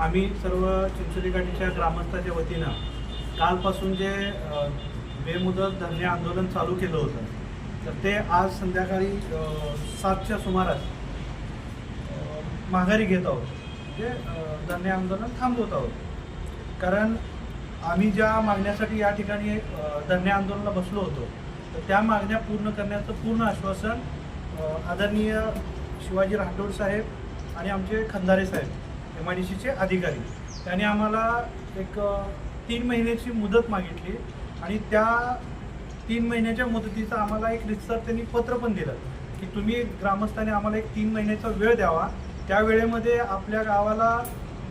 आम्ही सर्व चिंचोली घाटीच्या ग्रामस्थाच्या वतीनं कालपासून जे बेमुदत धरणे आंदोलन चालू केलं होतं तर ते आज संध्याकाळी सातच्या सुमारास माघारी घेत आहोत. म्हणजे, जे धरणे आंदोलन थांबवत आहोत. कारण आम्ही ज्या मागण्यासाठी या ठिकाणी धरणे आंदोलनाला बसलो होतो तर त्या मागण्या पूर्ण करण्याचं पूर्ण आश्वासन आदरणीय शिवाजी राठोड साहेब आणि आमचे खंदारे साहेब एम आय डी सीचे अधिकारी. त्यांनी आम्हाला एक तीन महिन्याची मुदत मागितली आणि त्या तीन महिन्याच्या मुदतीचं आम्हाला एक रितसर त्यांनी पत्र पण दिलं की तुम्ही ग्रामस्थांनी आम्हाला एक तीन महिन्याचा वेळ द्यावा. त्या वेळेमध्ये आपल्या गावाला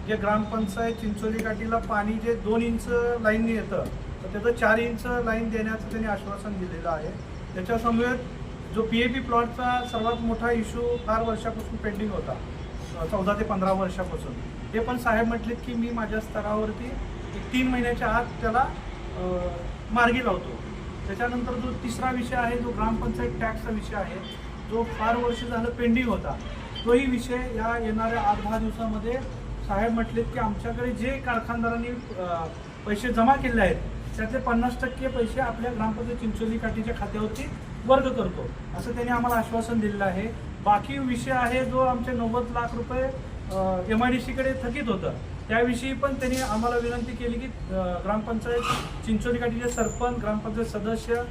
जे ग्रामपंचायत चिंचोली काठीला पाणी जे दोन इंच लाईनने येतं तर त्याचं चार इंच लाईन देण्याचं त्यांनी आश्वासन दिलेलं आहे. त्याच्यासमवेत जो पी ए पी प्लॉटचा सर्वात मोठा इश्यू फार वर्षापासून पेंडिंग होता चौदा ते पंधरा वर्षापासून. ते पण साहेब म्हटलेत की मी माझ्या स्तरावरती एक तीन महिन्याच्या आत त्याला मार्गी लावतो. त्याच्यानंतर जो तिसरा विषय आहे जो ग्रामपंचायत टॅक्सचा विषय आहे जो फार वर्ष झालं पेंडिंग होता तोही विषय या येणाऱ्या आठ दहा दिवसामध्ये साहेब म्हटलेत की आमच्याकडे जे कारखानदारांनी पैसे जमा केले आहेत त्यातले पन्नास टक्के पैसे आपल्या ग्रामपंचायत चिंचोली काठीच्या खात्यावरती वर्ग करतो. असं त्यांनी आम्हाला आश्वासन दिलेलं आहे. बाकी विषय आहे जो आमचे नव्वद लाख रुपये एम आय डी सीकडे थकीत होतं. त्याविषयी पण त्यांनी आम्हाला विनंती केली की ग्रामपंचायत चिंचोलीकाठीचे सरपंच ग्रामपंचायत सदस्य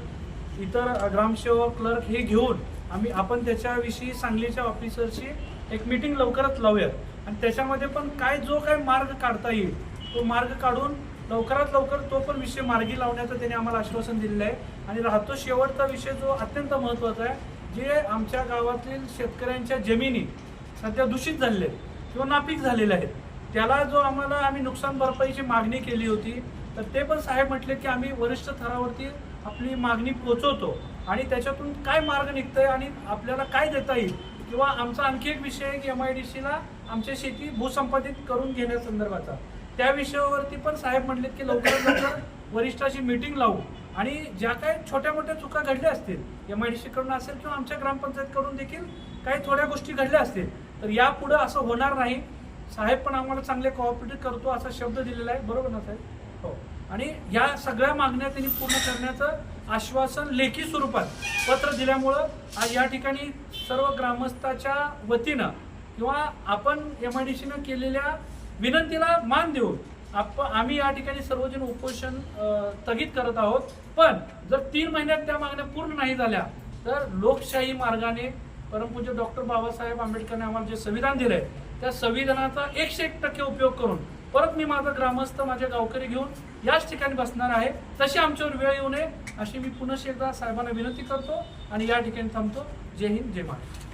इतर ग्रामसेवक क्लर्क हे घेऊन आम्ही आपण त्याच्याविषयी सांगलीच्या ऑफिसरशी एक मीटिंग लवकरच लावूयात. आणि त्याच्यामध्ये पण काय जो काय मार्ग काढता येईल तो मार्ग काढून लवकरात लवकर तो पण विषय मार्गी लावण्याचं त्यांनी आम्हाला आश्वासन दिलेलं आहे. आणि राहतो शेवटचा विषय जो अत्यंत महत्त्वाचा आहे जे आमच्या गावातील शेतकऱ्यांच्या जमिनी सध्या दूषित झालेल्या आहेत किंवा नापीक झालेल्या आहेत त्याला जो आम्हाला आम्ही नुकसान भरपाईची मागणी केली होती तर ते पण साहेब म्हटले की आम्ही वरिष्ठ थरावरती आपली मागणी पोचवतो आणि त्याच्यातून काय मार्ग निघतंय आणि आपल्याला काय देता येईल किंवा आमचा आणखी एक विषय आहे की एम आय डी सीला आमची शेती भूसंपादित करून घेण्यासंदर्भाचा. त्या विषयावरती पण साहेब म्हटले की लवकरात लवकर वरिष्ठाची मीटिंग लावू. आणि ज्या काही छोट्या मोठ्या चुका घडल्या असतील एम आय डी सी कडून असेल किंवा आमच्या ग्रामपंचायतकडून देखील काही थोड्या गोष्टी घडल्या असतील तर यापुढे असं होणार नाही. साहेब पण आम्हाला चांगले कोऑपरेटिव्ह करतो असा शब्द दिलेला आहे. बरोबर ना साहेब? हो. आणि या सगळ्या मागण्या त्यांनी पूर्ण करण्याचं आश्वासन लेखी स्वरूपात पत्र दिल्यामुळं आज या ठिकाणी सर्व ग्रामस्थाच्या वतीनं किंवा आपण एम आय डी सीनं केलेल्या विनंतीला मान देऊन आप आम्ही या ठिकाणी सर्वजण उपोषण स्थगित करत आहोत. पण जर तीन महिन्यात त्या मागण्या पूर्ण नाही झाल्या तर लोकशाही मार्गाने परमपूज्य डॉक्टर बाबासाहेब आंबेडकरने आम्हाला जे संविधान दिलंय त्या संविधानाचा एकशे एक टक्के उपयोग करून परत मी माझा ग्रामस्थ माझे गावकरी घेऊन याच ठिकाणी बसणार आहे. तशी आमच्यावर वेळ येऊ नये अशी मी पुन्हा एकदा साहेबांना विनंती करतो आणि या ठिकाणी थांबतो. जय हिंद जय महाराष्ट्र.